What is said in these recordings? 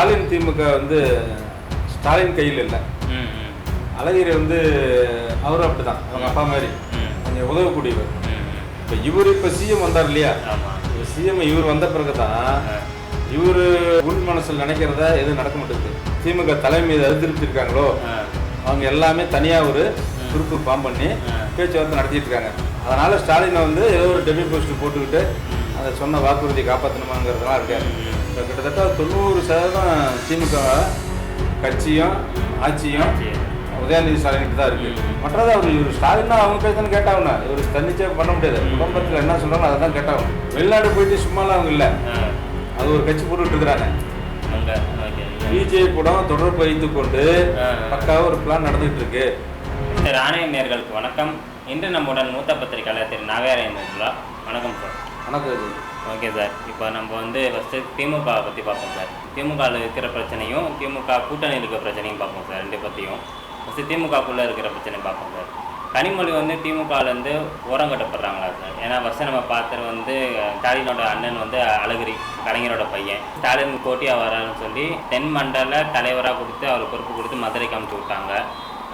ஸ்டாலின் திமுக வந்து ஸ்டாலின் கையில் இல்லை. அழகிரி வந்து அவரும் அப்படிதான். அவங்க அப்பா மாதிரி. கொஞ்சம் உதவக்கூடியவர். இப்போ இவர் இப்போ சிஎம் வந்தார் இல்லையா? ஆமா. சிஎம் இவர் வந்த பிறகு தான். இவர் உள் மனசில் நினைக்கிறத எதுவும் நடக்க மாட்டேங்குது. திமுக தலைமை எது அதிருப்தி இருக்காங்களோ ஆ. அவங்க எல்லாமே தனியாக ஒரு குரூப்பு ஃபார்ம் பண்ணி. பேச்சுவார்த்தை நடத்திட்டு இருக்காங்க அதனால ஸ்டாலினை வந்து ஏதோ ஒரு டெபி போஸ்ட் போட்டுக்கிட்டு அந்த சொன்ன வாக்குறுதியை காப்பாற்றணுமாங்கிறதுலாம் இருக்காரு இப்போ கிட்டத்தட்ட தொண்ணூறு சதவீதம் திமுக கட்சியும் ஆட்சியும். உதயநிதி ஸ்டாலின் தான் இருக்கு. மற்றது அவர் இவர் ஸ்டாலின் அவங்க பேசணும் கேட்டாகணும் இவர் தன்னிச்சே பண்ண முடியாது. குடும்பத்தில் என்ன சொல்றாங்களோ அதை தான் கேட்டாகணும் வெளிநாடு போயிட்டு சும்மாலாம் அவங்க இல்லை. அது ஒரு கட்சி போட்டுட்டு இருக்கிறாங்க. பிஜேபி கூட தொடர்பு வைத்து கொண்டு ஆ. பக்காவா ஒரு பிளான் நடந்துட்டு இருக்கு. திரு ஆணைய நேர்களுக்கு வணக்கம். இன்று நம்முடன் மூத்த பத்திரிகையாளர் திரு நாகராஜன் வணக்கம் சார். வணக்கம் ஓகே சார் இப்போ நம்ம வந்து ஃபஸ்ட்டு திமுக பற்றி பார்ப்போம் சார் திமுகவில் இருக்கிற பிரச்சனையும் திமுக கூட்டணியில் இருக்கிற பிரச்சனையும் பார்ப்போம் சார் ரெண்டு பற்றியும் ஃபஸ்ட்டு திமுகக்குள்ளே இருக்கிற பிரச்சனையும் பார்ப்போம் சார் கனிமொழி வந்து திமுகலேருந்து உரம் கட்டப்படுறாங்களா சார் ஏன்னா ஃபஸ்ட்டு நம்ம பார்த்தது வந்து ஸ்டாலினோட அண்ணன் வந்து அழகிரி கலைஞரோட பையன். ஸ்டாலின் போட்டியாக வரான்னு சொல்லி தென் மண்டல தலைவராக கொடுத்து அவர் பொறுப்பு கொடுத்து மதுரைக்கு அமுச்சு விட்டாங்க.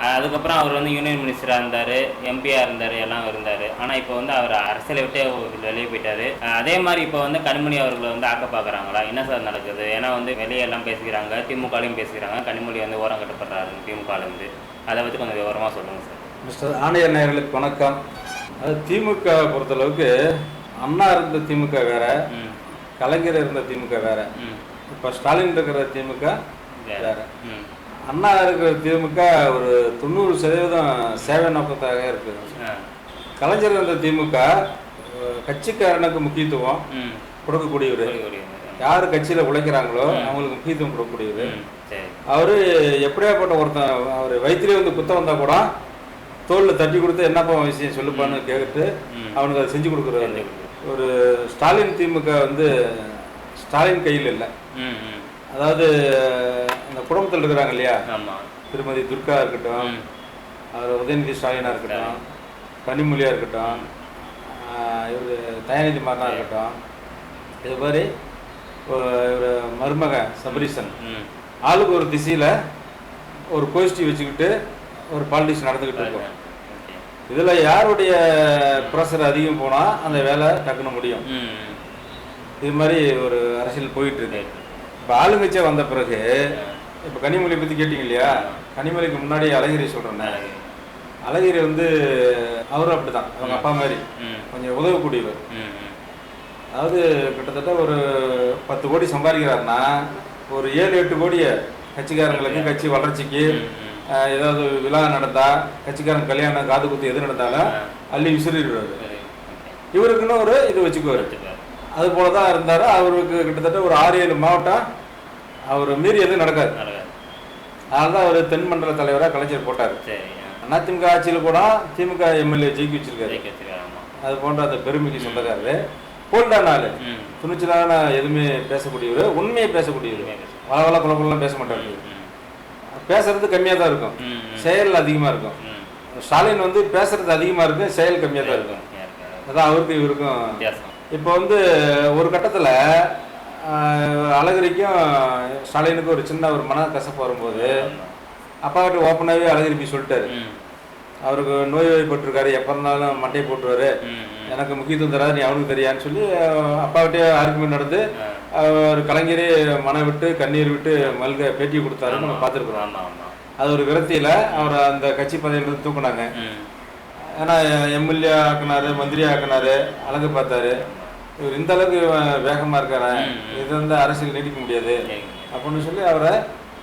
அதுக்கப்புறம் அவர் வந்து யூனியன் மினிஸ்டராக இருந்தார் எம்பியாக இருந்தார் எல்லாம் இருந்தார். ஆனால் இப்போ வந்து அவர் அரசியலை விட்டே வெளியே போயிட்டாரு. அதே மாதிரி இப்போ வந்து கனிமொழி அவர்களை வந்து ஆக்க பார்க்குறாங்களா என்ன சார் நடக்குது? ஏன்னா வந்து வெளியே எல்லாம் பேசிக்கிறாங்க திமுகலையும் பேசிக்கிறாங்க. கனிமொழி வந்து ஓரம் கட்டப்படுறாரு திமுகலேருந்து. அதை பற்றி கொஞ்சம் விவரமாக சொல்லுங்கள் சார். மிஸ்டர் ஆணையர் நேயர்களுக்கு வணக்கம். அது திமுக பொறுத்தளவுக்கு அண்ணா இருந்த திமுக வேற கலைஞர் இருந்த திமுக வேற. ம். இப்போ ஸ்டாலின் இருக்கிற திமுக வேற. அண்ணா இருக்கிற திமுக ஒரு தொண்ணூறு சதவீதம் சேவை நோக்கத்தாக இருக்கு. ஆ. கலைஞர் இருந்த திமுக கட்சிக்காரனுக்கு முக்கியத்துவம் கொடுக்கக்கூடியவர். யார் கட்சியில் உழைக்கிறாங்களோ அவங்களுக்கு முக்கியத்துவம் கொடுக்கக்கூடியவர். அவர் எப்படியாப்பட்ட ஒருத்தன் அவர் வயிற்றுலேயே வந்து குத்த வந்தால் கூட தோளில் தட்டி கொடுத்து என்னப்பா விஷயம் சொல்லுப்பான்னு கேட்டு. அவனுக்கு அதை செஞ்சு கொடுக்குறாரு. ஒரு ஸ்டாலின் திமுக வந்து ஸ்டாலின் கையில் இல்லை. அதாவது இந்த குடும்பத்தில் இருக்கிறாங்க இல்லையா? ஆமாம் திருமதி துர்கா இருக்கட்டும் அவர் உதயநிதி ஸ்டாலினாக இருக்கட்டும் கனிமொழியாக இருக்கட்டும் இவர் தயாநிதி மாறனா இருக்கட்டும் இது மாதிரி ஒரு மருமக சபரீசன். ஆளுக்கு ஒரு திசையில் ஒரு கோஷ்டி வச்சுக்கிட்டு ஒரு பாலிடிக்ஸ் நடந்துக்கிட்டு இருக்கோம். இதில் யாருடைய ப்ரெஷர் அதிகம் போனால் அந்த வேலை டக்குன்னு முடியும். இது மாதிரி ஒரு அரசியல் போயிட்டு இருக்கு. இப்போ ஆளுங்கட்சியாக வந்த பிறகு இப்போ கனிமொழி பற்றி கேட்டிங்க இல்லையா கனிமொழிக்கு முன்னாடி அழகிரி சொல்கிறேன் அழகிரி வந்து அவரும் அப்படிதான். அவங்க அப்பா மாதிரி. கொஞ்சம் உதவக்கூடியவர். அதாவது கிட்டத்தட்ட ஒரு பத்து கோடி சம்பாதிக்கிறாருன்னா ஒரு ஏழு எட்டு கோடியை கட்சிக்காரங்களுக்கு கட்சி வளர்ச்சிக்கு ஏதாவது விழா நடந்தா கட்சிக்காரன் கல்யாணம் காது குத்து எது நடந்தாலும் அள்ளி விசிறிடுவாரு. இவருக்குன்னு ஒரு இது வச்சுக்குவார். வச்சுக்கோ அது போல தான் இருந்தார். அவருக்கு கிட்டத்தட்ட ஒரு ஆறு ஏழு மாவட்டம் அவர் மீறி எதுவும் நடக்காது. அதனால தான் அவர் தென் மண்டல தலைவராக கலைஞர் போட்டார். சரி அதிமுக ஆட்சியில் கூட திமுக எம்எல்ஏ ஜெயிக்க வச்சிருக்காரு. அது போன்ற அந்த பெருமைக்கு சொந்தக்காரரு. போல்டா நாள். ம். துணிச்சலான எதுவுமே பேசக்கூடியவர் உண்மையை பேசக்கூடியவர். வள வள குழப்பம்லாம் பேச மாட்டாரு. பேசுறது கம்மியாக தான் இருக்கும் செயல் அதிகமாக இருக்கும். ஸ்டாலின் வந்து பேசுறது அதிகமாக இருக்கும் செயல் கம்மியாக தான் இருக்கும். அதான் அவருக்கு இவருக்கும் இப்போ வந்து ஒரு கட்டத்தில் அழகிரிக்கும் ஸ்டாலினுக்கும் ஒரு சின்ன ஒரு மன கசப்பு வரும்போது அப்பா கிட்ட ஓப்பனாகவே அழகிரி போய் சொல்லிட்டாரு அவருக்கு நோய் வாய்ப்பட்டிருக்காரு எப்போ இருந்தாலும் மட்டையை போட்டுருவாரு. எனக்கு முக்கியத்துவம் தராது நீ அவனுக்கு தெரியான்னு சொல்லி அப்பாவிட்டே ஆர்குமெண்ட் நடந்து. அவர் கலைஞரே மனம் விட்டு கண்ணீர் விட்டு மல்க பேட்டி கொடுத்தாரு நம்ம பார்த்துருக்குறோம். அது ஒரு விரக்தியில் அவர் அந்த கட்சி பதவியிலிருந்து தூக்குனாங்க. ஏன்னா எம்எல்ஏ ஆக்குனாரு மந்திரி ஆக்குனாரு அழகு பார்த்தாரு. இவர் இந்த அளவுக்கு இவன் வேகமா இருக்காரு? இது வந்து அரசியல் நீடிக்க முடியாது. அப்படின்னு சொல்லி அவரை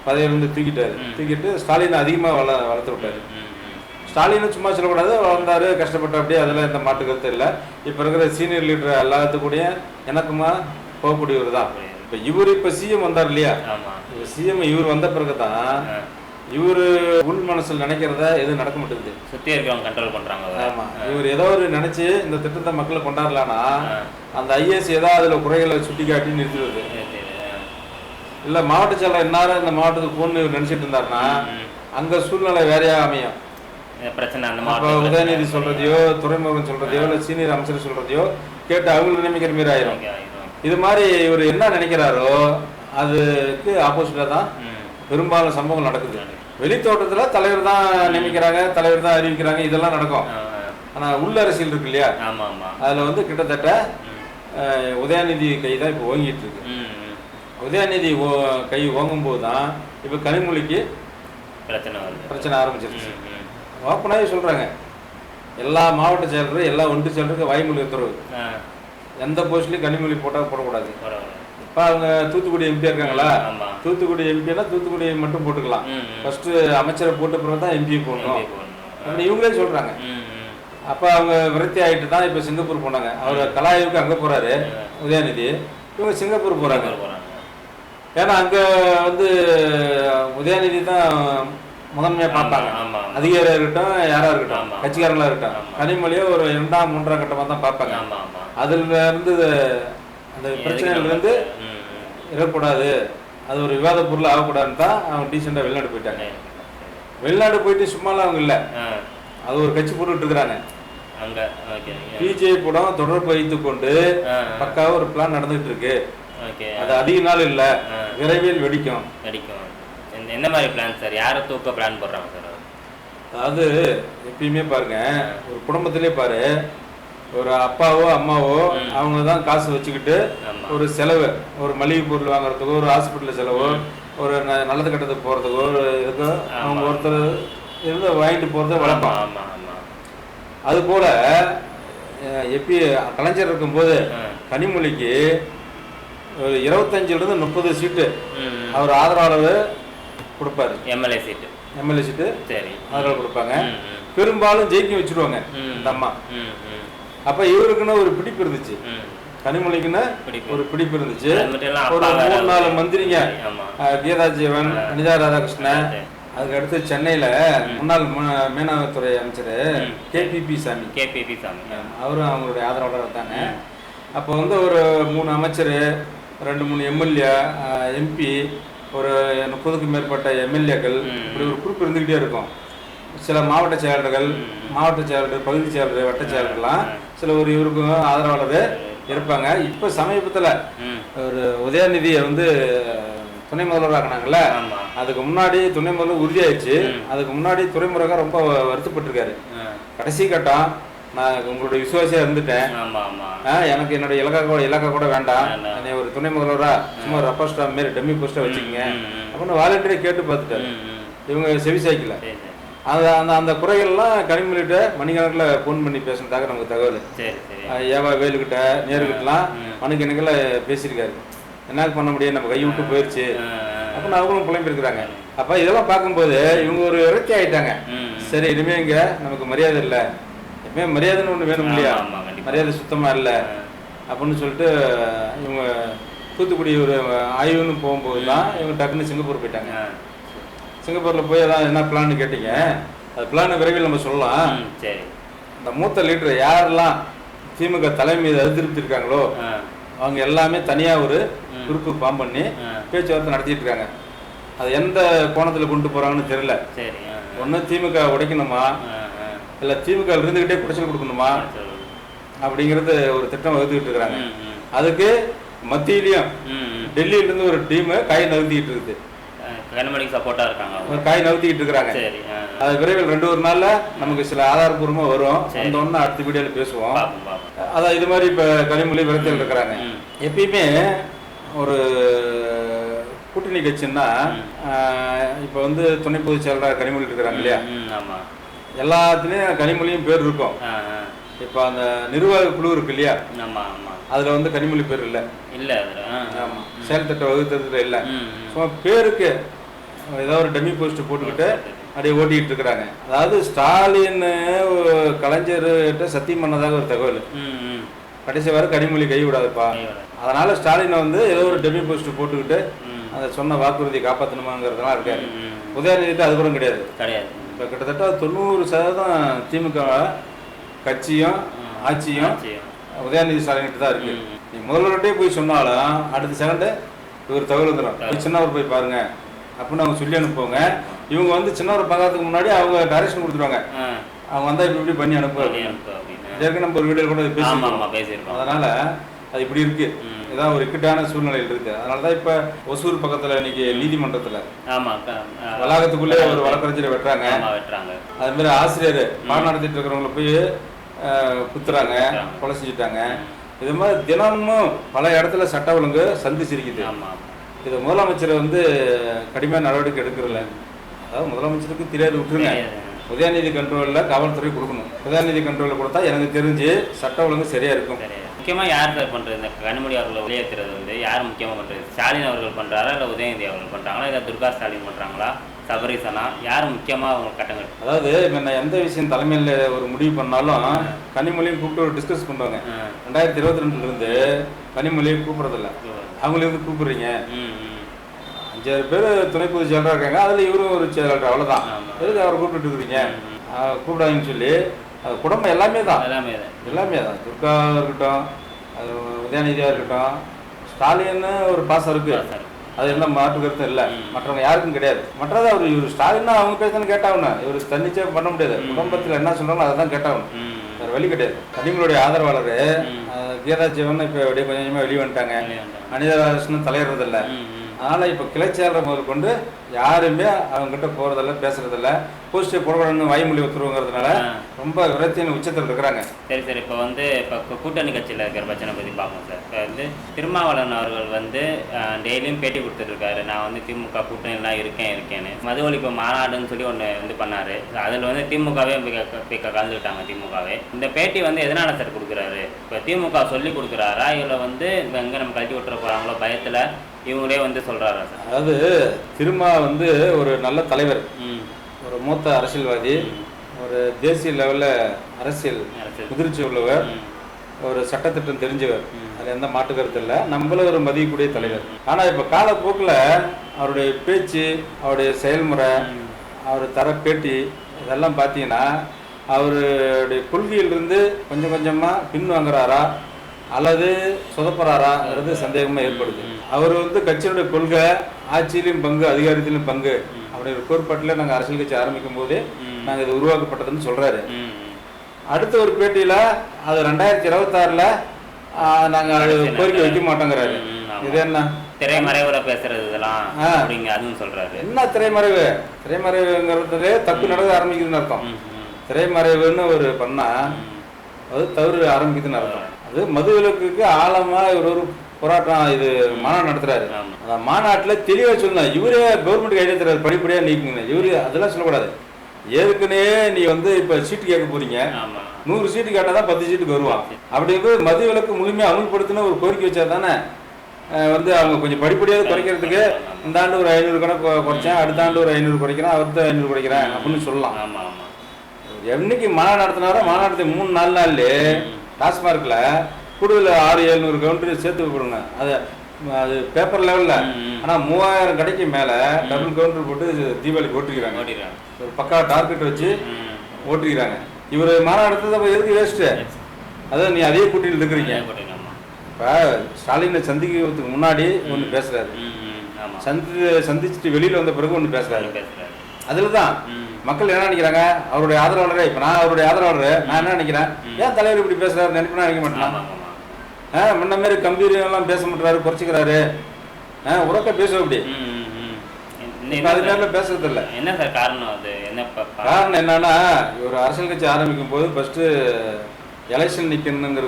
பதவியிலிருந்து தூக்கிட்டாரு. தூக்கிட்டு ஸ்டாலின் அதிகமாக வள வளர்த்து விட்டாரு. ஸ்டாலினும் சும்மா சொல்லக்கூடாது. வளர்ந்தாரு கஷ்டப்பட்டு அப்படியே அதெல்லாம் எந்த மாட்டு கருத்து இல்லை. இப்போ இருக்கிற சீனியர் லீடர் எல்லாத்துக்கூடய எனக்குமா போகக்கூடியவர் தான் இப்போ இவர் இப்போ சிஎம் வந்தார் இல்லையா? ஆமா. இப்போ சிஎம் இவர் வந்த பிறகு தான். இவர் உள் மனசில் நினைக்கிறத எதுவும் நடக்க மாட்டேங்குது சுத்தி இருக்கிறவங்க கண்ட்ரோல் பண்றாங்க அதை. ஆமா இவர் ஏதோ ஒரு நினைச்சு இந்த திட்டத்தை மக்களை கொண்டாடலாம்னா ஆ. அந்த ஐஏஎஸ் ஏதாவது அதுல குறைகளை சுட்டி காட்டி நிறுத்திடுது. இல்ல மாவட்ட செயலர் இன்னார இந்த மாவட்டத்துக்கு போகணும்னு இவர் நினைச்சிட்டு இருந்தாருன்னா. அங்க சூழ்நிலை வேறையா அமையும் பிரச்சனை அந்த உதயநிதி. சொல்றதையோ துறைமுகம் சொல்றதையோ இல்ல சீனியர் அமைச்சர் சொல்றதையோ கேட்டு அவங்களுக்கு நினைக்கிற மாதிரி ஆயிரும். இது மாதிரி இவர் என்ன நினைக்கிறாரோ அதுக்கு ஆப்போசிட்டாக தான் பெரும்பாலும் சம்பவங்கள் நடக்குது வெளித்தோட்டத்தில் தலைவர் தான் நியமிக்கிறாங்க தலைவர் தான் அறிவிக்கிறாங்க இதெல்லாம் நடக்கும். ஆனால் உள்ள அரசியல் இருக்கு இல்லையா? ஆமா ஆமா. அதில் வந்து கிட்டத்தட்ட உதயநிதி கை தான் இப்போ ஓங்கிட்டு இருக்கு. உதயநிதி ஓ கை ஓங்கும்போது தான் இப்போ கனிமொழிக்கு பிரச்சனை வருது. பிரச்சனை ஆரம்பிச்சிருச்சு. ஓப்பனாகவே சொல்கிறாங்க எல்லா மாவட்ட செயலரும் எல்லா ஒன்று செயலருக்கு வாய்மொழி உத்தரவு. எந்த போஸ்ட்லையும் கனிமொழி போட்டால் போடக்கூடாது. இப்போ அவங்க தூத்துக்குடி எம்பி இருக்காங்களா தூத்துக்குடி எம்பினா தூத்துக்குடி மட்டும் போட்டுக்கலாம். ஃபர்ஸ்ட் அமைச்சரை போட்ட பிறகு தான் எம்பி போடணும் எம்பி போடணும். அப்படி இவங்களே சொல்றாங்க. அப்போ அவங்க விரக்தி ஆகிட்டு தான் இப்போ சிங்கப்பூர் போனாங்க அவர் கலாயுக்கு அங்கே போறாரு உதயநிதி இவங்க சிங்கப்பூர் போறாங்க போறாங்க. ஏன்னா அங்க வந்து உதயநிதி தான் முதன்மையா பார்ப்பாங்க ஆமா, ஆமா. அதிகாரியா இருக்கட்டும் யாரா இருக்கட்டும் ஆமா. கட்சிக்காரங்களா இருக்கட்டும். கனிமொழியை ஒரு இரண்டாம் மூன்றாம் கட்டமா தான் பார்ப்பாங்க. அதுல இருந்து அந்த பிரச்சனைகள் ம். இருக்கக்கூடாது. அது ஒரு விவாத பொருள் ஆகக்கூடாதுன்னு தான் அவங்க டீசெண்டாக வெளிநாடு போயிட்டாங்க. வெளிநாடு போயிட்டு சும்மாலாம் அவங்க இல்லை. அது ஒரு கட்சி போட்டுட்டு இருக்கிறாங்க. பிஜேபி படம் தொடர்பு வைத்து கொண்டு பக்காவா ஒரு பிளான் நடந்துட்டு இருக்கு. ஓகே. அது அதிக நாள் இல்ல. விரைவில் வெடிக்கும். எந்த- எந்த மாதிரி பிளான் சார் யாரை தூக்க பிளான் போடுறாங்க சார்? அதாவது எப்பயுமே பாருங்க. ஒரு குடும்பத்திலே பாரு. ஒரு அப்பாவோ அம்மாவோ. அவங்க தான் காசு வச்சுக்கிட்டு ஒரு செலவு ஒரு மளிகை பொருள் வாங்குறதுக்கோ ஒரு ஹாஸ்பிட்டல் செலவோ ஒரு நல்லது கட்டத்துக்கு போறதுக்கோ ஒரு இதுக்கோ அவங்க ஒருத்தர் இருந்து வாங்கிட்டு போறது ஆமா வழக்கம் ஆமா ஆமா. அது போல அஹ், எப்பி கலைஞர் இருக்கும்போது. கனிமொழிக்கு ஒரு இருபத்தஞ்சுல இருந்து முப்பது சீட்டு. அவர் ஆதரவாளர் கொடுப்பாரு. எம்எல்ஏ சீட்டு. எம்எல்ஏ சீட்டு சரி. ஆதரவு கொடுப்பாங்க. பெரும்பாலும் ஜெயிக்க வச்சிருவாங்க. இந்த அம்மா. அப்ப இவருக்குன்னு ஒரு பிடிப்பு இருந்துச்சு. கனிமொழிக்குன்னு. ஒரு பிடிப்பு இருந்துச்சு. ஒரு மூணு நாலு மந்திரிங்க. கீதா ஜீவன் அனிதா ராதாகிருஷ்ணன். அதுக்கு அடுத்து சென்னையில முன்னாள் மீனவத்துறை அமைச்சர். கேபிபி சாமி. கேபிபி சாமி. அவரும் அவங்களுடைய ஆதரவாளர் இருந்தாங்க அப்போ வந்து ஒரு மூணு அமைச்சர் ரெண்டு மூணு எம்எல்ஏ எம்பி ஒரு முப்பதுக்கும் மேற்பட்ட எம்எல்ஏக்கள். இப்படி ஒரு குரூப் இருந்துக்கிட்டே இருக்கும். சில மாவட்ட செயலர்கள் மாவட்ட செயலர் பகுதி செயலர் வட்ட செயலர்கள்லாம் சில ஒரு இவருக்கும் ஆதரவாளர் இருப்பாங்க. இப்போ சமீபத்தில் ஒரு உதயநிதியை வந்து துணை முதல்வர் ஆக்கினாங்கல்ல? ஆமா. அதுக்கு முன்னாடி துணை முதல்வர் உறுதியாயிடுச்சு. அதுக்கு முன்னாடி துறைமுருகன் ரொம்ப வருத்தப்பட்டிருக்காரு. கடைசி கட்டம் நான் உங்களுடைய விசுவாசியா இருந்துட்டேன். எனக்கு என்னுடைய இலக்கா கூட இலக்கா கூட வேண்டாம். என்னை ஒரு துணை முதல்வரா சும்மா ரப்பர் ஸ்டாப் மாரி டம்மி போஸ்டா வச்சுக்கோங்க. அப்படின்னு வாலண்டியரே கேட்டு பார்த்துட்டாரு. இவங்க செவி சாய்க்கல. அந்த அந்த அந்த குறைகள்லாம் கனிமொழிகிட்ட மணிக்கணக்கில் ஃபோன் பண்ணி பேசுனதாக நமக்கு தகவல். ஏவா வேலுக்கிட்ட நேருக்கிட்டலாம். மணிக்கணக்கில் பேசியிருக்காரு. என்ன பண்ண முடியும்? நம்ம கை விட்டு போயிடுச்சு அப்படின்னு அவங்களும் புலம்பிருக்கிறாங்க அப்போ இதெல்லாம் பார்க்கும்போது இவங்க ஒரு விரக்தி ஆயிட்டாங்க. ம். சரி இனிமே இங்க நமக்கு மரியாதை இல்லை. இனிமே மரியாதைன்னு ஒன்று வேணும் இல்லையா. மரியாதை சுத்தமா இல்லை. அப்படின்னு சொல்லிட்டு இவங்க தூத்துக்குடி ஒரு ஆய்வுன்னு போகும்போது தான் இவங்க டக்குன்னு சிங்கப்பூர் போயிட்டாங்க. சிங்கப்பூர்ல போய் அதான் என்ன பிளான் கேட்டீங்க அது பிளான் விரைவில் நம்ம சொல்லலாம் சரி இந்த மூத்த லீடர் யாரெல்லாம் திமுக தலைமை மீது அதிருப்தி இருக்காங்களோ ஆ. அவங்க எல்லாமே தனியா ஒரு. குரூப்பு ஃபார்ம் பண்ணி. பேச்சுவார்த்தை நடத்திட்டு இருக்காங்க அது எந்த கோணத்துல கொண்டு போறாங்கன்னு தெரியல சரி ஒண்ணு திமுக உடைக்கணுமா. இல்ல திமுக இருந்துகிட்டே குடைச்சல் கொடுக்கணுமா. அப்படிங்கிறது ஒரு திட்டம் வகுத்துக்கிட்டு இருக்கிறாங்க. அதுக்கு மத்தியிலையும் ம், ம். டெல்லியில இருந்து ஒரு டீம் காய் நகர்த்திக்கிட்டு இருக்குது ஆ, கனிமொழிக்கு சப்போர்ட்டா இருக்காங்க காய் நகர்த்திக்கிட்டு இருக்கிறாங்க. சரி. அது விரைவில் ரெண்டு ஒரு நாள்ல நமக்கு சில ஆதாரப்பூர்வமா வரும். அந்த ஒன்று அடுத்த வீடியோல பேசுவோம். அதான் இது மாதிரி இப்ப கனிமொழி விரத்தியில் இருக்கிறாங்க. எப்பயுமே ஒரு கூட்டணி கட்சின்னா இப்ப வந்து துணை பொதுச் செயலராக கனிமொழி இருக்கிறாங்க இல்லையா? எல்லாத்துலயும் கனிமொழியும் பேர் இருக்கும். இப்ப அந்த நிர்வாக குழு இருக்கு இல்லையா? அதுல வந்து கனிமொழி பேர் இல்லை. இல்ல அதுல ஆ, ஆ. ஆமா. செயல் திட்ட வகுத்ததுல இல்லை. சும்மா பேருக்கு ஏதோ ஒரு டம்மி போஸ்ட் போட்டுக்கிட்டு அப்படியே ஓட்டிக்கிட்டு இருக்கிறாங்க அதாவது ஸ்டாலின் கலைஞர்கிட்ட சத்தியம் பண்ணதாக ஒரு தகவல். கடைசி வரை கனிமொழி கை விடாதுப்பா கையோட. அதனால ஸ்டாலினை வந்து ஏதோ ஒரு டம்மி போஸ்ட் போட்டுக்கிட்டு ம். அந்த சொன்ன வாக்குறுதியை காப்பாற்றணுமாங்கிறதுலாம் இருக்காரு. உதயநிதிட்டு அது கூட கிடையாது கிடையாது இப்போ கிட்டத்தட்ட தொண்ணூறு சதவீதம் திமுக கட்சியும் ஆட்சியும். உதயநிதி ஸ்டாலின்கிட்ட தான் இருக்கு. நீ முதல்வர்கிட்டே போய் சொன்னாலும் அடுத்த செகண்டு இவர் தகவல் வந்துடும் சின்னவர் போய் பாருங்க அப்படின்னு அவங்க சொல்லி அனுப்புவாங்க. இவங்க வந்து சின்னவர் பார்க்கறதுக்கு முன்னாடி அவங்க டைரக்ஷன் கொடுத்துருவாங்க. அவங்க வந்தா இப்படி இப்படி பண்ணி அனுப்புவாங்க. ஏற்கனவே நம்ம ஒரு வீடியோ கூட பேசியிருக்கோம். அதனால அது இப்படி இருக்கு. இதான் ஒரு இக்கட்டான சூழ்நிலையில் இருக்கு. அதனால தான் இப்போ ஒசூர் பக்கத்துல இன்னைக்கு நீதிமன்றத்துல வளாகத்துக்குள்ளே ஒரு வழக்கறிஞரை வெட்டுறாங்க. அது மாதிரி ஆசிரியர் பாடம் நடத்திட்டு இருக்கிறவங்கள போய் குத்துறாங்க. கொலை செஞ்சுட்டாங்க. இது மாதிரி தினமும் பல இடத்துல சட்ட ஒழுங்கு சந்திச்சிருக்குது. ஆமா. இது முதலமைச்சர் வந்து கடுமையான நடவடிக்கை எடுக்கிறதில்ல. அதாவது முதலமைச்சருக்கு தெரியாது விட்டுருங்க. உதயநிதி கண்ட்ரோலில் காவல்துறை கொடுக்கணும். உதயநிதி கண்ட்ரோலில் கொடுத்தா எனக்கு தெரிஞ்சு சட்ட ஒழுங்கு சரியா இருக்கும். சரி முக்கியமா யார் சார் பண்றது? இந்த கனிமொழி அவர்களை வெளியேற்றுறது வந்து யார் முக்கியமா பண்றது? ஸ்டாலின் அவர்கள் பண்றாரா இல்ல உதயநிதி அவர்கள் பண்றாங்களா? இல்ல துர்கா ஸ்டாலின் பண்றாங்களா? சபரீசனா யார் முக்கியமா அவங்க கட்டங்கள்? அதாவது நான் எந்த விஷயம் தலைமையில் ஒரு முடிவு பண்ணாலும் கனிமொழியும் கூப்பிட்டு ஒரு டிஸ்கஸ் பண்ணுவாங்க. ரெண்டாயிரத்தி இருபத்தி ரெண்டுல இருந்து கனிமொழியை கூப்பிடுறதில்ல. அவங்களே வந்து கூப்பிடுறீங்க. அஞ்சாறு பேர் துணை பொதுச் செயலராக இருக்காங்க. அதில் இவரும் ஒரு செயலாளர் அவ்வளோதான். எதுக்கு அவரை கூப்பிட்டு இருக்கிறீங்க? ஆஹ் கூப்பிடாதீங்கன்னு சொல்லி அது குடும்பம் எல்லாமே தான். எல்லாமே தான். எல்லாமே தான். துர்காவாக இருக்கட்டும் அது உதயநிதியாக இருக்கட்டும் ஸ்டாலின்னு ஒரு பாசம் இருக்கு. பாசம் இருக்கு. அது எந்த மாற்று கருத்தும் இல்லை. மற்றவங்க யாருக்கும் கிடையாது மற்றது அவர் இவர் ஸ்டாலின்னா அவங்க பேசணும் கேட்டாகணும் இவர் தன்னிச்சே பண்ண முடியாது. குடும்பத்தில் என்ன சொல்றாங்களோ அதை தான் கேட்டாகணும். வேறு வழி கிடையாது கனிமொழியுடைய ஆதரவாளர் கீதா ஜீவன் இப்போ அப்படியே கொஞ்சம் கொஞ்சமாக வெளியே வந்துட்டாங்க. அனிதராசனும் தலையிடுறதில்ல. அதனால் இப்போ கிளைச்சேரர் முதல் கொண்டு யாருமே அவங்ககிட்ட போகிறதில்ல பேசுறதில்ல. போஸ்டே போடணும்னு வாய்மொழி உத்தரவுங்கிறதுனால. ரொம்ப விரத்தியின் உச்சத்தில் இருக்கிறாங்க. சரி சரி. இப்போ வந்து இப்போ கூட்டணி கட்சியில் இருக்கிற பிரச்சனை பற்றி பார்ப்போம் சார். இப்போ வந்து திருமாவளவன் அவர்கள் வந்து டெய்லியும் பேட்டி கொடுத்துட்ருக்காரு. நான் வந்து திமுக கூட்டணிலாம் இருக்கேன் இருக்கேன்னு. மது ஒழிப்பு மாநாடுன்னு சொல்லி ஒன்று வந்து பண்ணார். அதில் வந்து திமுகவே போய் கலந்துக்கிட்டாங்க திமுகவே. இந்த பேட்டி வந்து எதனால சார் கொடுக்குறாரு? இப்போ திமுக சொல்லி கொடுக்குறாரா? இல்லை வந்து எங்கே நம்ம கழட்டி விட்டுற போகிறாங்களோ பயத்தில் இவங்களே வந்து சொல்கிறாரா சார் அதாவது திருமா வந்து ஒரு நல்ல தலைவர் ஒரு மூத்த அரசியல்வாதி. ஒரு தேசிய லெவலில் அரசியல். முதிர்ச்சி உள்ளவர். ஒரு சட்டத்திட்டம் தெரிஞ்சவர் ம். அதில் எந்த மாற்று கருத்து இல்லை நம்மளும் ஒரு மதிக்கக்கூடிய தலைவர் ஆனால் இப்போ காலப்போக்கில் அவருடைய பேச்சு அவருடைய செயல்முறை. அவர் தர பேட்டி இதெல்லாம் பார்த்தீங்கன்னா அவருடைய கொள்கையிலிருந்து கொஞ்சம் கொஞ்சமாக பின்வாங்குறாரா அல்லது சொதப்புறாராங்கிறது சந்தேகமாக ஏற்படுது. அவர் வந்து கட்சியினுடைய கொள்கை ஆட்சியிலும் பங்கு அதிகாரத்திலும் பங்கு அப்படிங்கிற கோட்பாட்டில் நாங்கள் அரசியல் கட்சி ஆரம்பிக்கும் போதே. நாங்கள் இது உருவாக்கப்பட்டதுன்னு சொல்கிறாரு அடுத்த ஒரு பேட்டியில் அது ரெண்டாயிரத்தி இருபத்தாறில் நாங்கள் கோரிக்கை வைக்க மாட்டோங்கிறாரு. இது என்ன? திரைமறைவுல பேசுறது இதெல்லாம். அப்படிங்க அதுவும் சொல்றாரு. என்ன திரைமறைவு? திரைமறைவுங்கிறதுலே தப்பு நடக்க ஆரம்பிக்குதுன்னு அர்த்தம். திரைமறைவுன்னு ஒரு பண்ணா அது தவறு ஆரம்பிக்குதுன்னு அர்த்தம். அது மதுவிலக்குக்கு ஆழமா இவர் ஒரு போராட்டம் இது மாநாடு நடத்துறாரு. அந்த மாநாட்டில் தெளிவாக சொல்லணும் இவரே கவர்மெண்ட் ஐடியா தராரு படிப்படியாக நீக்குங்க. இவரு அதெல்லாம் சொல்லக்கூடாது. ஏற்கனவே நீ வந்து இப்போ சீட்டு கேட்க போறீங்க. நூறு சீட்டு கேட்டால் தான் பத்து சீட்டுக்கு வருவான். அப்படிங்கும்போது மது விலக்கு முழுமையாக அமுல்படுத்தின ஒரு கோரிக்கை வச்சா தானே வந்து அவங்க கொஞ்சம் படிப்படியாக குறைக்கிறதுக்கு இந்த ஆண்டு ஒரு ஐநூறு கணக்கு குறைச்சேன் அடுத்த ஆண்டு ஒரு ஐநூறு குறைக்கிறேன் அடுத்த ஐநூறு குறைக்கிறேன் அப்படின்னு சொல்லலாம். என்னைக்கு மாநாடு நடத்தினாரோ மாநாடு மூணு நாலு நாள்ல டாஸ்மார்க்ல கூடுதல் ஆறு எழுநூறு கவுண்டர் சேர்த்து கொடுங்க அது அது பேப்பர் லெவலில். ஆனால் மூவாயிரம் கடைக்கு மேலே டபுள் கவுண்டர் போட்டு தீபாவளிக்கு ஓட்டிக்கிறாங்க. ஓடிடுறாங்க ஒரு பக்கா டார்கெட் வச்சு ம். ஓட்டிக்கிறாங்க. இவர் மாநாடு எடுத்தது எதுக்கு வேஸ்ட்டு அதான் நீ அதே கூட்டணியில் இருக்கிறீங்க. இப்போ ஸ்டாலினை சந்திக்கிறதுக்கு முன்னாடி ஒன்று ஆமா. சந்தி சந்திச்சுட்டு வெளியில் வந்த பிறகு ஒன்று பேசுறாரு. பேசுறாரு. அதில் தான். மக்கள் என்ன நினைக்கிறாங்க? அவருடைய ஆதரவாளரே இப்போ நான் அவருடைய ஆதரவாளர் நான் என்ன நினைக்கிறேன்? ஏன் தலைவர் இப்படி பேசுறாரு நினைப்பா நினைக்க மாட்டேன்? முன்ன மாதிரி கம்பீரியெல்லாம் பேச மாட்டாரு குறைச்சிக்கிறாரு. உறக்க பேசுவோம் அப்படி ம், ம், ம். இந்த- இப்போ அது நேரில் பேசுறது இல்லை. என்ன சார் காரணம் அது? என்ன காரணம் என்னன்னா ஒரு அரசியல் கட்சி ஆரம்பிக்கும் போது ஃபர்ஸ்ட் எலெக்ஷன் நிற்கணுங்கிற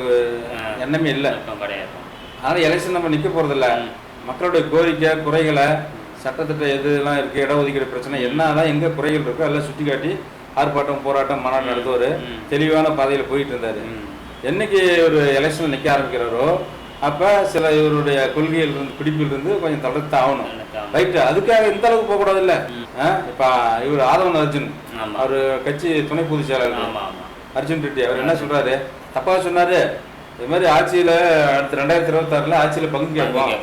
எண்ணமே இல்லை. கிடையாது. ஆனால் எலெக்ஷன் நம்ம நிற்க போகிறதில்ல மக்களுடைய கோரிக்கை குறைகளை சட்டத்திட்ட எதுலாம் இருக்குது இடஒதுக்கீடு பிரச்சனை என்னதான் எங்கே குறைகள் இருக்கோ எல்லாம் சுட்டி காட்டி ஆர்ப்பாட்டம் போராட்டம் மாநாடு நடத்துவார். தெளிவான பாதையில் போயிட்டு இருந்தார். என்னைக்கு ஒரு எலெக்ஷன் நிற்க ஆரம்பிக்கிறாரோ அப்போ சில இவருடைய கொள்கையில் இருந்து பிடிப்பில் இருந்து கொஞ்சம் தளர்த்து ஆகணும். ரைட்டு அதுக்காக இந்த அளவுக்கு போகக்கூடாது இல்லை இப்போ இவர் ஆதவன் அர்ஜுன் அவர் கட்சி துணை பொதுச் செயலாளர். அர்ஜுன் ரெட்டி அவர் என்ன சொல்றாரு? தப்பா சொன்னாரு. இது மாதிரி ஆட்சியில அடுத்த ரெண்டாயிரத்தி இருபத்தாறுல ஆட்சியில பங்கு கேட்போம்.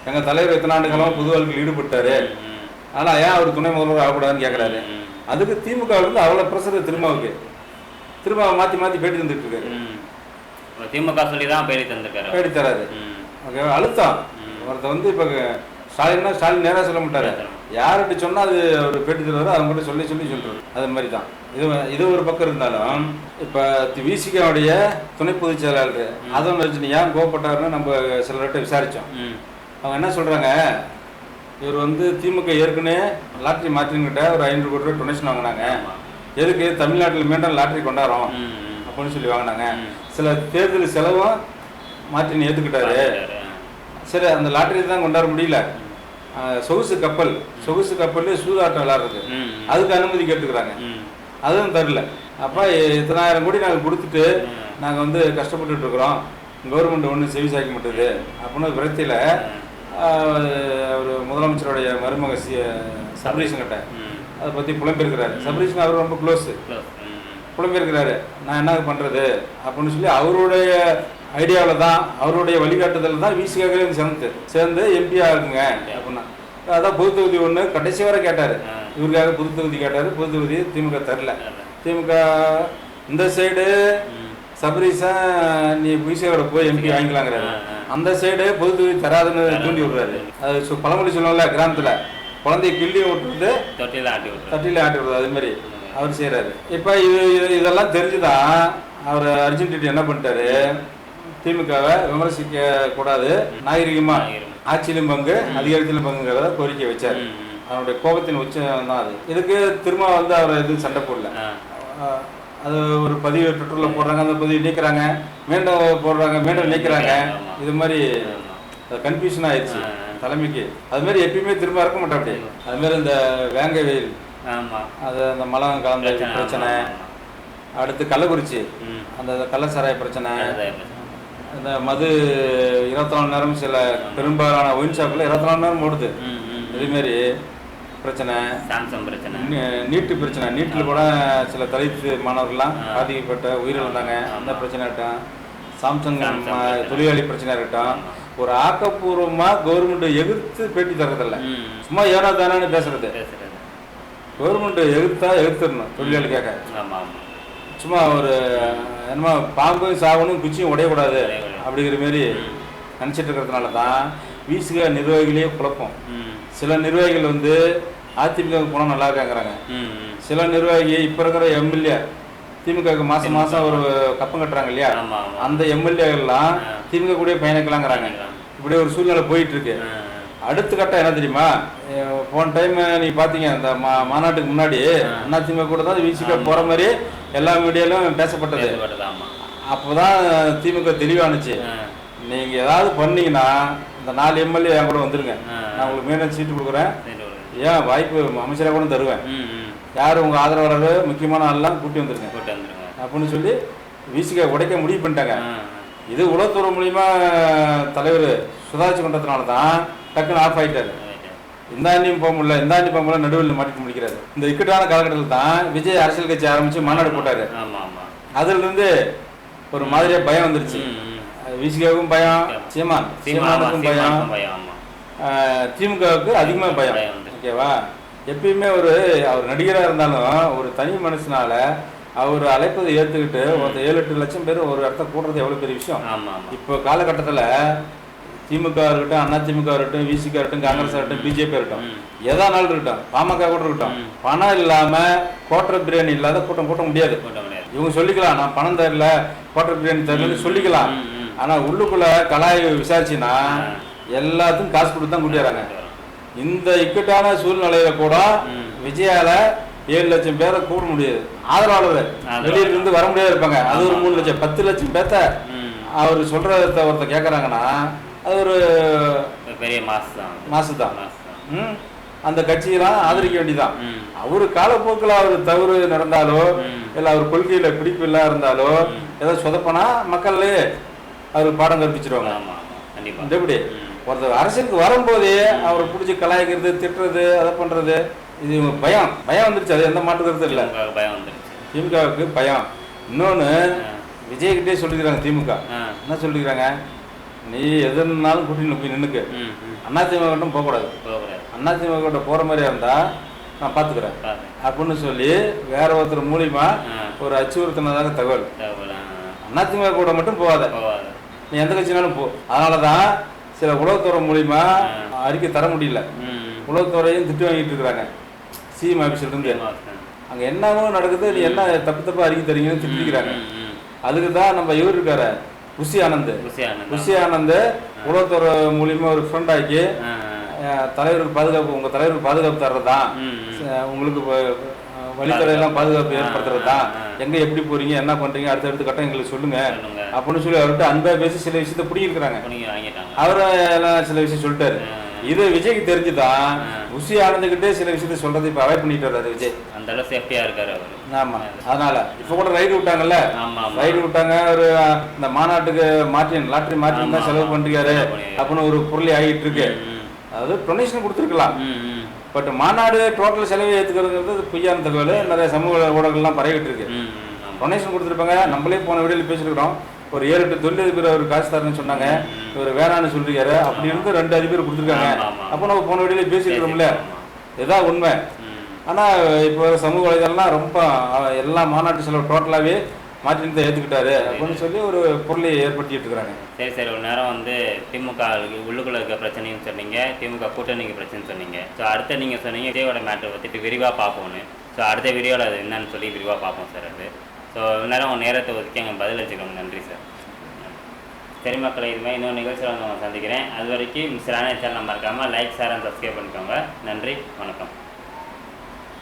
கேட்போம் ஆமா எங்க தலைவர் எத்தனை ஆண்டு காலமா பொது வாழ்க்கையில் ஈடுபட்டாரு. ம், ஆனா ஏன் அவர் துணை முதல்வர் ஆகக்கூடாதுன்னு கேக்குறாரு? ம், அதுக்கு திமுக இருந்து அவ்வளவு பிரஷர் திருமாவுக்கு திரும்ப மாத்தி மாத்தி பேட்டி தந்துட்டு இருக்காரு. திமுக சொல்லி தான் பேடி தந்திருக்காரு. பேட்டி தராரு. ம். ஓகே அழுத்தம். ஒருத்த வந்து இப்ப ஸ்டாலின்னா ஸ்டாலின் நேரா சொல்ல மாட்டாரு. யார்கிட்ட சொன்னா அது அவர் பேட்டி தருவாரோ அவங்க கிட்ட சொல்லி சொல்லி சொல்றாரு. அது மாதிரி தான் இது இது ஒரு பக்கம் இருந்தாலும் இப்போ விசிகாவுடைய துணை பொதுச் செயலாளர் அதுவும் ரஜினி ஏன் கோவப்பட்டாருன்னு நம்ம சிலர்கிட்ட விசாரிச்சோம். ம். அவங்க என்ன சொல்றாங்க? இவர் வந்து திமுக ஏற்கனவே லாட்ரி மாற்றின்கிட்ட ஒரு ஐநூறு கோடி ரூபாய் டொனேஷன் வாங்கினாங்க. எதுக்கு? தமிழ்நாட்டில் மீண்டும் லாட்ரி கொண்டாடுறோம். அப்படின்னு சொல்லி வாங்கினாங்க. சில தேர்தல் செலவும் மாற்றின்னு ஏற்றுக்கிட்டாரு. சரி அந்த லாட்டரி தான் கொண்டாட முடியல. சொகுசு கப்பல். சொகுசு கப்பல்லே சூதாட்டம் விளாடுறது. அதுக்கு அனுமதி கேட்டுக்கிறாங்க. அதுவும் தரல அப்போ இத்தனாயிரம் கோடி நாங்கள் கொடுத்துட்டு நாங்கள் வந்து கஷ்டப்பட்டுட்டு இருக்கிறோம். கவர்மெண்ட் ஒன்றும் செவி சாய்க்க மாட்டுது. அப்படின்னு விரக்தியில் ஒரு முதலமைச்சருடைய மருமக சி சபரீஷன் கிட்ட. ம். அதை பற்றி புலம்பிருக்கிறாரு சபரீஷன் அவர் ரொம்ப க்ளோஸு. புலம்பிருக்கிறாரு நான் என்ன பண்ணுறது அப்படின்னு சொல்லி அவருடைய ஐடியாவில் தான் அவருடைய வழிகாட்டுதல் தான் விசிகாகவே சேர்ந்து சேர்ந்து எம்பி ஆகுங்க அப்படின்னா. அதான் பொது தொகுதி ஒன்று கடைசி வரை கேட்டார். இவருக்காக புது தொகுதி கேட்டார். புது தொகுதி திமுக தரல திமுக இந்த சைடு சபரீஷா நீ விசிகாவோட போய் எம்பி வாங்கிக்கலாங்கிறாரு. அந்த சைடு பொது தொகுதி தராதுன்னு தூண்டி விடுறாரு. அது பழமொழி சொல்லுவோம்ல கிராமத்தில். குழந்தைய கிள்ளி விட்டுறது தொட்டில ஆட்டி விட்டுரு தட்டியில் ஆட்டி விடுறது அது மாதிரி. அவர் செய்கிறாரு இப்போ இது இது- இதெல்லாம் தெரிஞ்சுதான் அவர் அர்ஜுன் ரெட்டி என்ன பண்ணிட்டாரு? திமுகவை விமர்சிக்க கூடாது. நாகரிகமா. ஆட்சியிலும் பங்கு அதிகாரத்திலும் பங்குங்கிறத கோரிக்கை வச்சார். அவருடைய கோபத்தின் உச்சம் தான் அது. இதுக்கு திரும்ப வந்து அவர் எதுவும் சண்டை போடல. அது ஒரு பதிவு ட்விட்டரில் போடுறாங்க அந்த பதிவு நீக்கிறாங்க மீண்டும் போடுறாங்க மீண்டும் நீக்கிறாங்க. இது மாதிரி. கன்ஃபியூஷன் ஆயிடுச்சு. தலைமைக்கு அது மாதிரி எப்பயுமே திரும்ப இருக்க மாட்டேன் அப்படி அது மாதிரி இந்த வேங்க வெயில் அது அந்த மலம் கலந்த பிரச்சனை, அடுத்து கள்ளக்குறிச்சி. அந்த கள்ளசாராய பிரச்சனை. இந்த மது இருபத்தி நாலு நேரம் சில பெரும்பாலான ஒயின் ஷாப்பில் இருபத்தி நாலு நேரம் ஓடுது. இதேமாரி பிரச்சனை. சாம்சங் பிரச்சனை. நீட்டு பிரச்சனை. நீட்டில் கூட சில தலித் மாணவர்கள்லாம். பாதிக்கப்பட்ட உயிரிழந்தாங்க. அந்த பிரச்சனை இருக்கட்டும். சாம்சங். தொழிலாளி பிரச்சனை இருக்கட்டும். ஒரு ஆக்கப்பூர்வமாக கவர்மெண்ட் எதிர்த்து பேட்டி தரதில்ல ம். சும்மா ஏனோ தானோன்னு பேசுறது. கவர்மெண்ட் எதிர்த்தா எதிர்த்துடணும் தொழிலாளிக்காக. சும்மா ஒரு என்னமோ பாம்பும் சாவணும் குச்சியும் உடையக்கூடாது. அப்படிங்கிற மாரி நினச்சிட்டு இருக்கிறதுனால தான் வீசுக நிர்வாகிகளே குழப்பம். சில நிர்வாகிகள் வந்து அதிமுக போனால் நல்லா இருக்காங்கிறாங்க. சில நிர்வாகி இப்போ இருக்கிற எம்எல்ஏ திமுகவுக்கு மாதம் மாதம் ஒரு கப்பம் கட்டுறாங்க இல்லையா. அந்த எம்எல்ஏகள்லாம். திமுக கூட பயணிக்கலாங்கிறாங்க. இப்படி ஒரு சூழ்நிலை போயிட்டு இருக்கு அடுத்த கட்டம் என்ன தெரியுமா போன டைம் நீங்க பாத்தீங்க அந்த மாநாட்டுக்கு முன்னாடி. அதிமுக கூட தான் விசிக போற மாதிரி எல்லா மீடியாலும் பேசப்பட்டது. அப்போதான் திமுக தெளிவானுச்சு நீங்க ஏதாவது பண்ணீங்கன்னா இந்த நாலு எம்எல்ஏ என் கூட வந்துருங்க. நான் உங்களுக்கு மீண்டும் சீட்டு கொடுக்குறேன் ஏன் வாய்ப்பு அமைச்சராக கூட தருவேன். யார் உங்க ஆதரவாளர் முக்கியமான ஆள்லாம் கூட்டி வந்துருங்க. அப்படின்னு சொல்லி விசிக உடைக்க முடிவு பண்ணிட்டாங்க இது உளவுத்துறை மூலியமா தலைவர் சுதாரிச்சு கொண்டதுனால தான் டக்குன்னு ஆஃப் ஆயிட்டாரு ரைட்டு. இந்த ஆண்டியும் போக முடியல இந்த ஆண்டி போக முடியல நடுவில் மாட்டிட்டு முடிக்கிறாரு இந்த இக்கட்டான காலகட்டத்தில் தான் விஜய் அரசியல் கட்சி ஆரம்பிச்சு மாநாடு போட்டாரு ஆமா, ஆமா. அதுல இருந்து ஒரு மாதிரியா பயம் வந்துருச்சு. விசிகாவுக்கும் பயம் சீமான் சீமானுக்கும் பயம். திமுகவுக்கு அதிகமாக பயம். ஓகேவா? எப்பயுமே ஒரு அவர் நடிகராக இருந்தாலும் ஒரு தனி மனுஷனால அவர் அழைப்பதை ஏற்றுக்கிட்டு ஒரு ஏழு எட்டு லட்சம் பேர் ஒரு இடத்த கூடுறது எவ்வளோ பெரிய விஷயம். இப்போ காலகட்டத்தில் திமுக இருக்கட்டும் அண்ணா திமுக இருக்கட்டும் விசிக இருக்கட்டும் காங்கிரஸ் இருக்கட்டும் பிஜேபி இருக்கட்டும். எதானாலும் இருக்கட்டும் பாமக கூட இருக்கட்டும். பணம் இல்லாம கோட்டர் பிரியாணி இல்லாத கூட்டம் கூட்ட முடியாது. கூட்ட முடியாது. இவங்க சொல்லிக்கலாம் நான் பணம் தரல கோட்டர் பிரியாணி தரலன்னு சொல்லிக்கலாம். ம், ம். ஆனா உள்ளுக்குள்ள கலாய் விசாரிச்சுன்னா எல்லாத்துக்கும் காசு கொடுத்து தான் கூட்டிடுறாங்க இந்த இக்கட்டான சூழ்நிலையில கூட. விஜயால ஏழு லட்சம் பேரை கூட முடியாது ஆதரவாளர். வெளியில இருந்து வர முடியாது இருப்பாங்க அது ஒரு மூணு லட்சம் பத்து லட்சம் பேர்த்த. அவர் சொல்றத ஒருத்த கேட்கறாங்கன்னா அது ஒரு பெரிய மாசு தான் மாசு தான். அந்த கட்சியெல்லாம் ஆதரிக்க வேண்டியதான். அவரு காலப்போக்கில் அவர் தவறு நடந்தாலோ. இல்லை அவர் கொள்கையில பிடிப்பு இல்லா இருந்தாலோ. ஏதோ சொதப்பனா மக்களே அவருக்கு பாடம் கற்பிச்சிருவாங்க ஆமா, ஆமா. கண்டிப்பா. இந்த எப்படி. ஒருத்தர் அரசியலுக்கு வரும்போதே அவரை பிடிச்சி கலாய்க்கிறது திட்டுறது அதை பண்றது இது பயம் பயம் வந்துருச்சு அது எந்த மாற்று கருத்து இல்லை பயம் வந்துருச்சு. திமுகவுக்கு பயம் இன்னொன்று. விஜய்கிட்டே சொல்லிக்கிறாங்க திமுக. என்ன சொல்லிக்கிறாங்க நீ எதுனாலும் கூட்டின்னு போய் ம். அண்ணா திமுக போகக்கூடாது. அண்ணா திமுக போகிற மாதிரியா இருந்தா நான் பார்த்துக்கிறேன் பாரு. அப்படின்னு சொல்லி வேற ஒருத்தர் மூலியமா. ஒரு அச்சுறுத்தினதாக தகவல். அதிமுக கூட மட்டும் போகாது. நீ எந்த கட்சினாலும் போ. அதனால தான் சில உளவுத்துறை மூலியமா ஆ. அறிக்கை தர முடியல. உளவுத்துறையும் திட்டு வாங்கிட்டு இருக்கிறாங்க. சிஎம் ஆஃபீஸ்ல இருந்து. அங்கே என்னவோ நடக்குது நீ என்ன தப்பு தப்பா அறிக்கை தரீங்கன்னு திட்டிருக்கிறாங்க. அதுக்கு தான் நம்ம இவர் இருக்காரு குஷி ஆனந்த். குஷி ஆனந்த். உளவுத்துறை மூலியமா ஒரு ஃப்ரெண்ட் ஆக்கி தலைவருக்கு பாதுகாப்பு உங்க தலைவருக்கு பாதுகாப்பு. அஹ், உங்களுக்கு வ- அஹ், வழித்துறையெல்லாம் பாதுகாப்பு ஆ, ஆ. எங்க எப்படி போறீங்க என்ன பண்றீங்க அடுத்தடுத்த கட்டம் எங்களுக்கு சொல்லுங்க. அப்படின்னு சொல்லி அவர்கிட்ட அன்பா பேசி சில விஷயத்த பிடிக்கிறாங்க அவரை எல்லாம் சில விஷயம் சொல்லிட்டாரு. இது விஜய்க்கு தெரிஞ்சுதான். குஷி ஆனந்துகிட்டே சில விஷயத்த சொல்றதை இப்ப அவாய்ட் பண்ணிட்டு வர்றாரு விஜய். அந்த அளவு சேஃப்டியா இருக்காரு அவரு. ஆமா. அதனால இப்ப கூட ரைடு விட்டாங்கல்ல? ரைடு விட்டாங்க ஒரு இந்த மாநாட்டுக்கு மார்டின் லாட்டரி மார்டின் தான் செலவு பண்ணிருக்காரு. அப்படின்னு ஒரு பொருளை ஆகிட்டு இருக்கு. அதாவது டொனேஷன் கொடுத்துருக்கலாம். பட் மாநாடு டோட்டல் செலவை ஏற்றுக்கிறதுங்கிறது பொய்யான தகவல் நிறைய சமூக ஊடகங்கள்லாம் பரவிட்டு இருக்கு. டொனேஷன் கொடுத்துருப்பாங்க. நம்மளே போன வீடியோவில் பேசியிருக்கிறோம். ஒரு ஏழு எட்டு தொழிலதிபர் அவர் காசு தரேன்னு சொன்னாங்க. இவர் வேணான்னு சொல்லிருக்காரு அப்படி இருந்து ரெண்டு அதிபர் கொடுத்துருக்காங்க. அப்போ நம்ம போன வீடியோவில் பேசியிருக்கிறோம்ல. இதுதான் உண்மை. ஆனால் இப்போ சமூக வலைதளம்லாம் ரொம்ப எல்லா மாநாட்டு செலவு டோட்டலாகவே மாற்றின் தான் ஏற்றுக்கிட்டாரு அப்படின்னு சொல்லி ஒரு பொருளை ஏற்படுத்திட்டு இருக்கிறாங்க. சரி சரி. ஒரு நேரம் வந்து திமுக உள்ளுக்குள்ள இருக்க பிரச்சனையும் சொன்னீங்க. திமுக கூட்டணிக்கு பிரச்சனை சொன்னீங்க. ஸோ அடுத்த நீங்கள் சொன்னீங்க விஜயோட மேட்டர் பற்றிட்டு விரிவாக பார்ப்போம்னு. ஸோ அடுத்த வீடியோவில் அது என்னன்னு சொல்லி விரிவாக பார்ப்போம் சார் அது. ஸோ நேரம் நேரத்தை ஒதுக்கி எங்கள் பதில் வச்சுக்கோங்க நன்றி சார் சரி மக்களை இது மாதிரி இன்னொரு நிகழ்ச்சியில் வந்து நான் சந்திக்கிறேன். அது வரைக்கும் மிஸ்டர் ஆனே சேனல் மறக்காமல் லைக் ஷேர் அண்ட் சப்ஸ்கிரைப் பண்ணிக்கோங்க. நன்றி வணக்கம்.